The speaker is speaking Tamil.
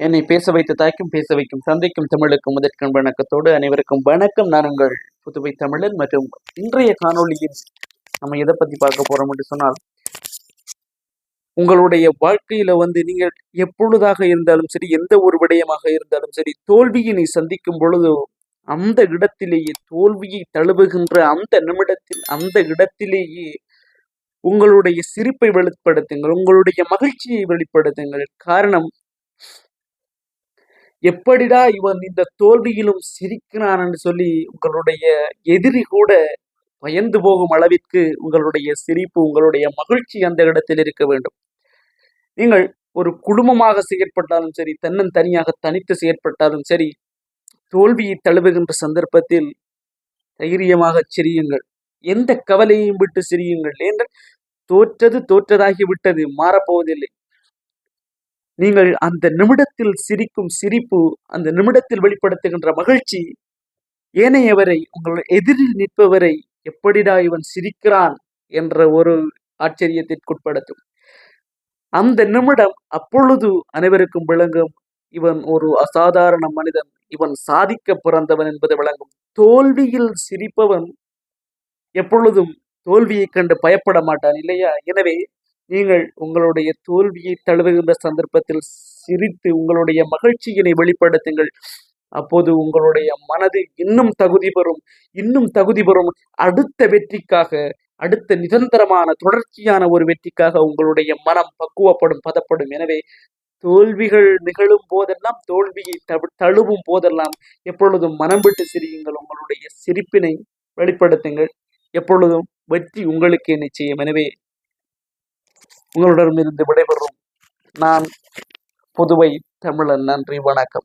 என்னை பேச வைத்த தாய்க்கும் பேச வைக்கும் தந்தைக்கும் தமிழுக்கும் முதற்கண் வணக்கத்தோடு அனைவருக்கும் வணக்கம். நான் உங்கள் புதுவை தமிழன் மற்றும் இன்றைய காணொளியில் நம்ம எதை பத்தி பார்க்க போறோம் என்று சொன்னால் உங்களுடைய வாழ்க்கையில வந்து நீங்கள் எப்பொழுதாக இருந்தாலும் சரி எந்த ஒரு விடயமாக இருந்தாலும் சரி தோல்வியினை சந்திக்கும் பொழுது அந்த இடத்திலேயே தோல்வியை தழுவுகின்ற அந்த நிமிடத்தில் அந்த இடத்திலேயே உங்களுடைய சிரிப்பை வெளிப்படுத்துங்கள் உங்களுடைய மகிழ்ச்சியை வெளிப்படுத்துங்கள். காரணம் எப்படிடா இவன் இந்த தோல்வியிலும் சிரிக்கிறான்னு என்று சொல்லி உங்களுடைய எதிரி கூட பயந்து போகும் அளவிற்கு உங்களுடைய சிரிப்பு உங்களுடைய மகிழ்ச்சி அந்த இடத்தில் இருக்க வேண்டும். நீங்கள் ஒரு குடும்பமாக செயற்பட்டாலும் சரி தன்னன் தனியாக தனித்து செயற்பட்டாலும் சரி தோல்வியை தழுவுகின்ற சந்தர்ப்பத்தில் தைரியமாக சிரியுங்கள். எந்த கவலையையும் விட்டு சிரியுங்கள். ஏனென்றால் தோற்றது தோற்றதாகி விட்டது மாறப்போவதில்லை. நீங்கள் அந்த நிமிடத்தில் சிரிக்கும் சிரிப்பு அந்த நிமிடத்தில் வெளிப்படுத்துகின்ற மகிழ்ச்சி ஏனையவரை உங்கள் எதிரில் நிற்பவரை எப்படிடா இவன் சிரிக்கிறான் என்ற ஒரு ஆச்சரியத்திற்குட்படுத்தும். அந்த நிமிடம் அப்பொழுது அனைவருக்கும் விளங்கும். இவன் ஒரு அசாதாரண மனிதன். இவன் சாதிக்க பிறந்தவன் என்பது விளங்கும். தோல்வியில் சிரிப்பவன் எப்பொழுதும் தோல்வியை கண்டு பயப்பட மாட்டான் இல்லையா? எனவே நீங்கள் உங்களுடைய தோல்வியை தழுவுகின்ற சந்தர்ப்பத்தில் சிரித்து உங்களுடைய மகிழ்ச்சியினை வெளிப்படுத்துங்கள். அப்போது உங்களுடைய மனது இன்னும் தகுதி பெறும் இன்னும் தகுதி பெறும். அடுத்த வெற்றிக்காக அடுத்த நிரந்தரமான தொடர்ச்சியான ஒரு வெற்றிக்காக உங்களுடைய மனம் பக்குவப்படும் பதப்படும். எனவே தோல்விகள் நிகழும் போதெல்லாம் தோல்வியை தழுவும் போதெல்லாம் எப்பொழுதும் மனம் விட்டு சிரியுங்கள். உங்களுடைய சிரிப்பினை வெளிப்படுத்துங்கள். எப்பொழுதும் வெற்றி உங்களுக்கே நிச்சயம். எனவே உங்களிடமிருந்து விடைபெறும் நான் புதுவை தமிழன். நன்றி வணக்கம்.